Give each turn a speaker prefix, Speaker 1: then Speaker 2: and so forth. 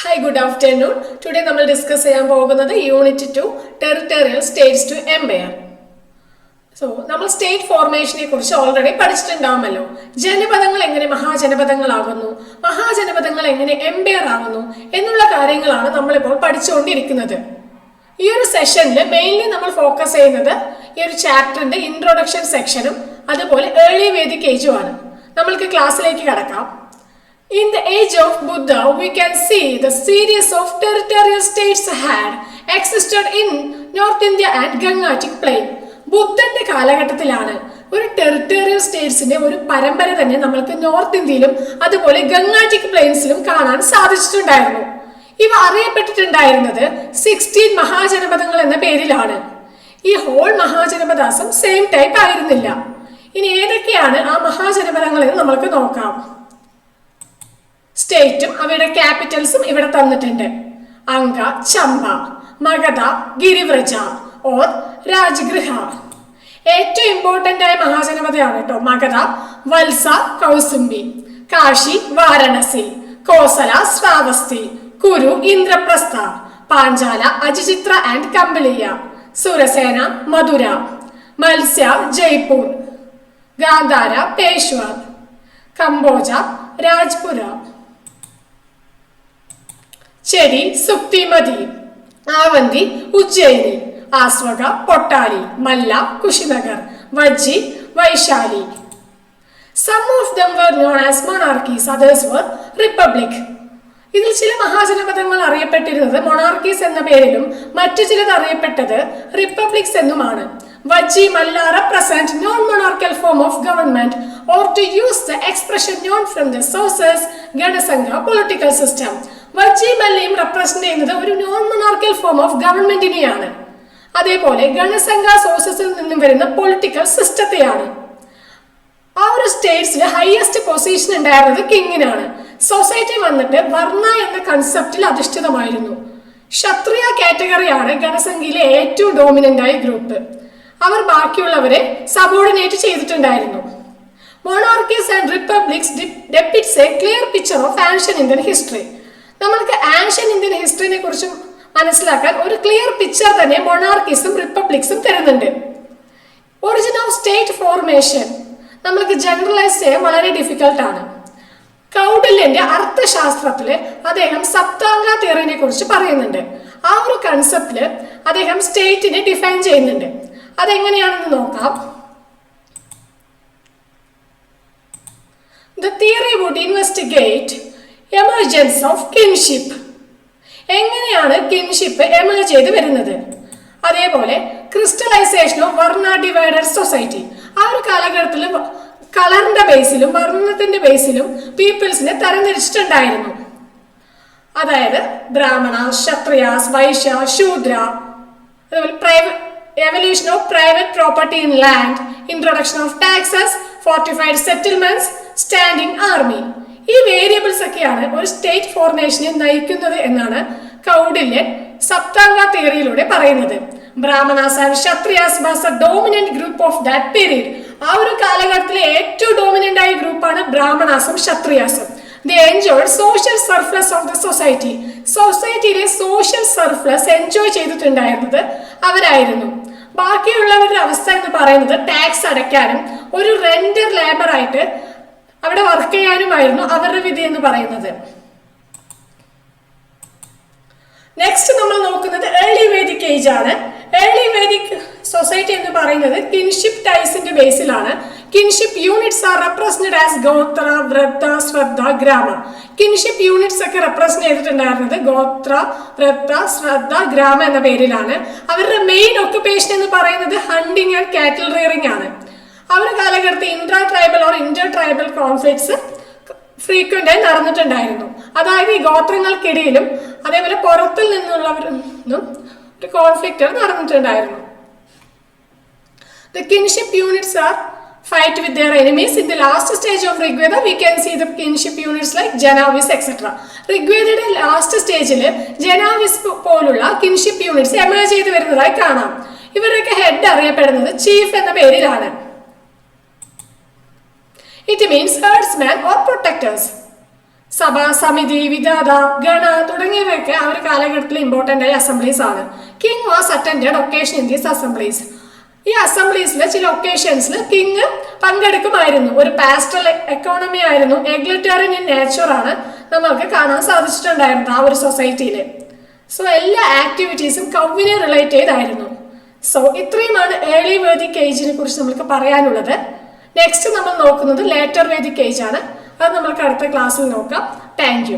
Speaker 1: Hi good afternoon today നമ്മൾ discuss ചെയ്യാൻ പോകുന്നത് unit two territorial states to empire so നമ്മൾ സ്റ്റേറ്റ് ഫോർമേഷനെ കുറിച്ച് ഓൾറെഡി പഠിച്ചിട്ടുണ്ടാവുമല്ലോ. ജനപദങ്ങൾ എങ്ങനെ മഹാജനപദങ്ങളാകുന്നു? മഹാജനപദങ്ങൾ എങ്ങനെ എംപയർ ആകുന്നു? എന്നുള്ള കാര്യങ്ങളാണ് നമ്മളിപ്പോൾ പഠിച്ചുകൊണ്ടിരിക്കുന്നത്. ഈ ഒരു സെഷനിൽ മെയിൻലി നമ്മൾ ഫോക്കസ് ചെയ്യുന്നത് ഈ ഒരു ചാപ്റ്ററിന്റെ ഇൻട്രൊഡക്ഷൻ സെക്ഷനും അതുപോലെ ഏർലി വേദിക് ഏജുമാണ് നമ്മൾക്ക് ക്ലാസ്സിലേക്ക് കടക്കാം. In the age of Buddha, we can see the series of territorial states had existed in North India and Gangatic Plain. ബുദ്ധന്റെ കാലഘട്ടത്തിലാണ് ഒരു ടെറിട്ടോറിയൽ സ്റ്റേറ്റ്സിന്റെ ഒരു പരമ്പര തന്നെ നമ്മൾക്ക് നോർത്ത് ഇന്ത്യയിലും അതുപോലെ ഗംഗാറ്റിക് പ്ലെയിൻസിലും കാണാൻ സാധിച്ചിട്ടുണ്ടായിരുന്നു. ഇവ അറിയപ്പെട്ടിട്ടുണ്ടായിരുന്നത് സിക്സ്റ്റീൻ മഹാജനപദങ്ങൾ എന്ന പേരിലാണ്. ഈ ഹോൾ മഹാജനപദാസം സെയിം ടൈപ്പ് ആയിരുന്നില്ല. ഇനി ഏതൊക്കെയാണ് ആ മഹാജനപദങ്ങൾ എന്ന് നമ്മൾക്ക് നോക്കാം. സ്റ്റേറ്റും അവയുടെ ക്യാപിറ്റൽസും ഇവിടെ തന്നിട്ടുണ്ട്. അങ്ക ചമ്പ മഗധ ഗിരിവ്രജ ഓർ രാജഗൃഹ. ഏറ്റവും ഇമ്പോർട്ടന്റ് ആയ മഹാജനപദയാണ് കേട്ടോ മഗധ വത്സ കൗസുംബി. കാശി വാരണസി. കോസല ശ്രാവസ്തി കുരു ഇന്ദ്രപ്രസ്ഥ. പാഞ്ചാല അജിചിത്ര ആൻഡ് കമ്പളിയ. സുരസേന മധുര. മത്സ്യ ജയ്പൂർ. ഗാന്ധാര പേശ്വർ കംബോജ രാജ്പുര. ചെടി സുക്തിമതി Avanti Ujjayini Assaka Potali Malla Kushinagar Vajji Vaishali. Some of them were known as monarchies others were republic ഇതിൽ ചില മഹാജനപദങ്ങൾ അറിയപ്പെട്ടിരുന്നത് മൊണാർക്കീസ് എന്ന പേരിലും മറ്റു ചിലത് അറിയപ്പെട്ടത് റിപ്പബ്ലിക്സ് എന്നുമാണ്. Vajji Malla represent non monarchical form of government or to use the expression known from the sources Ganasangha political system Vajji മല്ലയും represent ചെയ്യുന്നത് ഒരു നോൺ മൊണാർക്കൽ ഫോം ഓഫ് ഗവൺമെന്റിനെയാണ് അതേപോലെ ഗണസംഘ സോഴ്സസിൽ നിന്നും വരുന്ന പൊളിറ്റിക്കൽ സിസ്റ്റത്തെയാണ് ആ ഒരു സ്റ്റേറ്റ്സിൽ ഹയസ്റ്റ് പൊസിഷൻ ഉണ്ടായിരുന്നത് കിങ്ങിനാണ്. സൊസൈറ്റി വന്നിട്ട് വർണ എന്ന കൺസെപ്റ്റിൽ അധിഷ്ഠിതമായിരുന്നു. ക്ഷത്രിയ കാറ്റഗറിയാണ് ഗണസംഖ്യയിലെ ഏറ്റവും ഡോമിനന്റ് ആയ ഗ്രൂപ്പ് അവർ ബാക്കിയുള്ളവരെ സബോർഡിനേറ്റ് ചെയ്തിട്ടുണ്ടായിരുന്നു. Monarchies and republics depicts a clear picture of ancient Indian history നമ്മൾക്ക് ആൻഷ്യൻ ഇന്ത്യൻ ഹിസ്റ്ററിനെ കുറിച്ചും മനസ്സിലാക്കാൻ ഒരു ക്ലിയർ പിക്ചർ തന്നെ മൊണാർക്കിസും റിപ്പബ്ലിക്സും തരുന്നുണ്ട്. ഒറിജിൻ ഓഫ് സ്റ്റേറ്റ് ഫോർമേഷൻ നമ്മൾക്ക് ജനറലൈസ് ചെയ്യാൻ വളരെ ഡിഫിക്കൽട്ട് ആണ്. കൗഡില്യന്റെ അർത്ഥശാസ്ത്രത്തിൽ അദ്ദേഹം സപ്താംഗ തിയറിനെ കുറിച്ച് പറയുന്നുണ്ട്. ആ ഒരു കൺസെപ്റ്റിൽ അദ്ദേഹം സ്റ്റേറ്റിനെ ഡിഫൈൻ ചെയ്യുന്നുണ്ട്. അതെങ്ങനെയാണെന്ന് നോക്കാം. The theory would investigate emergence of kinship എങ്ങനെയാണ് കിൻഷിപ്പ് എമർജ് ചെയ്ത് വരുന്നത്? അതേപോലെ crystallisation of varna divided society ആ ഒരു കാലഘട്ടത്തിൽ കളറിന്റെ ബേസിലും വർണത്തിന്റെ ബേസിലും പീപ്പിൾസിനെ തരംതിരിച്ചിട്ടുണ്ടായിരുന്നു. അതായത് ബ്രാഹ്മണ ക്ഷത്രിയാസ് വൈശ്യ ശൂദ്ര അതുപോലെ private evolution of private property in land introduction of taxes fortified settlements standing army ഈ വേരിയബിൾസ് ഒക്കെയാണ് ഒരു സ്റ്റേറ്റ് ഫോർമേഷനെ നയിക്കുന്നത് എന്നാണ് കൗഡില്യൻ സപ്താംഗ തിയറിയിലൂടെ പറയുന്നത്. Brahmanas and Kshatriyas a dominant group of that period ആ ഒരു കാലഘട്ടത്തിലെ ഏറ്റവും ഡോമിനന്റ് ആയ ഗ്രൂപ്പാണ് ബ്രാഹ്മണാസും ക്ഷത്രിയാസും they enjoy social surplus of the society സൊസൈറ്റിയിലെ social surplus enjoy ചെയ്തിട്ടുണ്ടായിരുന്നത് അവരായിരുന്നു. ബാക്കിയുള്ളവരുടെ അവസ്ഥ എന്ന് പറയുന്നത് ടാക്സ് അടയ്ക്കാനും ഒരു റെന്റർ ലേബർ ആയിട്ട് അവിടെ വർക്ക് ചെയ്യാനുമായിരുന്നു അവരുടെ വിധി എന്ന് പറയുന്നത്. നെക്സ്റ്റ് നമ്മൾ നോക്കുന്നത് ഏർലി വേദിക് ഏജ് ആണ്. ഏർലി വേദിക് സൊസൈറ്റി എന്ന് പറയുന്നത് കിൻഷിപ്പ് ടൈസിന്റെ ബേസിലാണ് kinship units are represented as gotra vrata shardha ഗ്രാമ. കിൻഷിപ്പ് യൂണിറ്റ്സ് ഒക്കെ റെപ്രസെന്റ് ചെയ്തിട്ടുണ്ടായിരുന്നത് ഗോത്ര വ്രത ശ്രദ്ധ ഗ്രാമ എന്ന പേരിലാണ്. അവരുടെ മെയിൻ ഒക്കുപേഷൻ എന്ന് പറയുന്നത് ഹണ്ടിങ് ആൻഡ് കാറ്റിൽ റിയറിംഗ് ആണ്. ആ ഒരു കാലഘട്ടത്തിൽ intra tribal or inter tribal conflicts frequent ആയി നടന്നിട്ടുണ്ടായിരുന്നു. അതായത് ഈ ഗോത്രങ്ങൾക്കിടയിലും അതേപോലെ പുറത്തിൽ നിന്നുള്ളവരും ഒരു conflict നടന്നിട്ടുണ്ടായിരുന്നു. The kinship units are fight with their enemies in the last stage of Rigveda we can see the kinship units like jana vis etcetera ഋഗ്വേദയുടെ last സ്റ്റേജിൽ ജനാവിസ് പോലുള്ള കിൻഷിപ്പ് യൂണിറ്റ്സ് എമേജ് ചെയ്ത് വരുന്നതായി കാണാം. ഇവരുടെയൊക്കെ ഹെഡ് അറിയപ്പെടുന്നത് ചീഫ് എന്ന പേരിലാണ്. It means herdsman or protectors sabha samiti vidatha Gana തുടങ്ങിയവയൊക്കെ ആ ഒരു കാലഘട്ടത്തിൽ ഇമ്പോർട്ടന്റ് ആയ അസംബ്ലീസ് ആണ്. King was attend occasion in these assemblies ഈ അസംബ്ലീസിലെ ചില ഒക്കേഷൻസിൽ കിങ് പങ്കെടുക്കുമായിരുന്നു. ഒരു പാസ്റ്റൽ എക്കോണമി ആയിരുന്നു. എഗ്ലിറ്റേറിയൻ ഇൻ നേച്ചർ ആണ് നമ്മൾക്ക് കാണാൻ സാധിച്ചിട്ടുണ്ടായിരുന്നത് ആ ഒരു സൊസൈറ്റിയിൽ സോ എല്ലാ ആക്ടിവിറ്റീസും കൗവിനെ റിലേറ്റ് ചെയ്തായിരുന്നു. സോ ഇത്രയുമാണ് ഏർലി വേദിക് കേജിനെ കുറിച്ച് നമ്മൾക്ക് പറയാനുള്ളത്. നെക്സ്റ്റ് നമ്മൾ നോക്കുന്നത് ലേറ്റർ വേദിക് ആണ് അത് നമ്മൾക്ക് അടുത്ത ക്ലാസ്സിൽ നോക്കാം. താങ്ക്